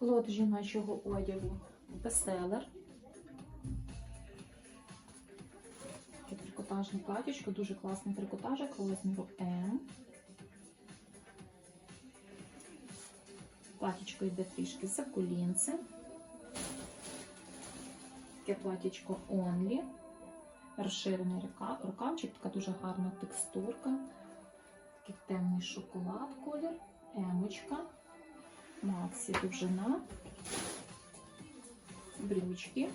Лот жіночого одягу бестселер. Таке трикотажне платічко, дуже класний трикотажик розміру М. Платічко йде трішки за колінце. Таке платічко Only. Розширений рукавчик, така дуже гарна текстурка. Такий темний шоколад колір, емочка, максі довжина, брючки.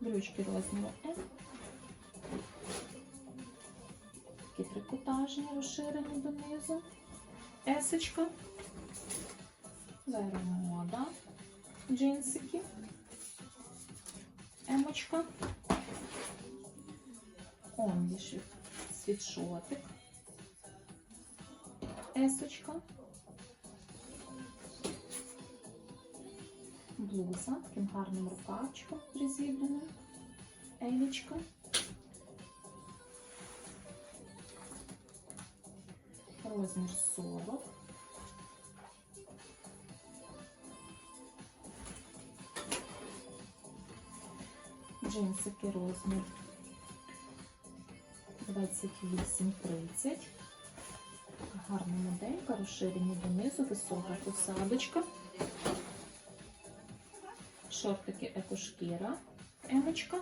Брючки розміру М. Такі трикотажні, розширені донизу. Есочка. Вермода. Джинсики. Емочка. Онлішик. Світшотик. Есочка. Блуза таким гарним рукавчиком призібраним. Елічка. Розмір 40. Джинсики розмір 28-30. Гарна моделька, розширені донизу, висока посадочка. Шортики екошкіра, емочка.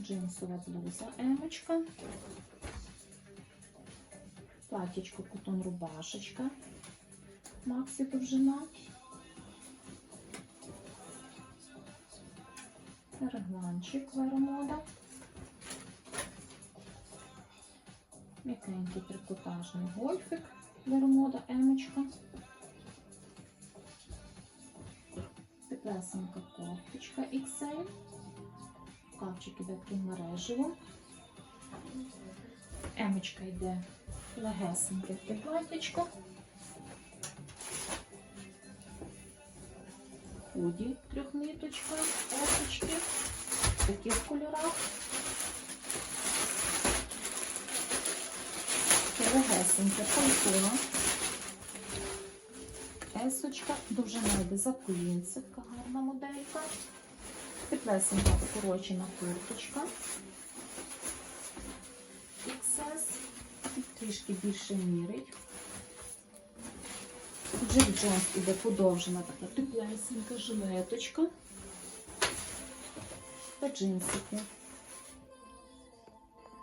Джинсова блуза, емочка. Платічко кутон рубашечка. Максі довжина. Регланчик вермода. М'якенький трикотажний гольфик вермода емочка. Теплесенька кофточка XL. Кавчик іде таким мережевим. Емочка йде легесеньке таке платічко. Худі трьохниточка, есочки в таких кольорах. Легесеньке пальто. Есочка, довжина йде за колінце, гарна моделька. Теплесенька вкорочена курточка. XS. Трішки більше мірить. Джек Джонс іде подовжена така теплесенька жилеточка та джинсики.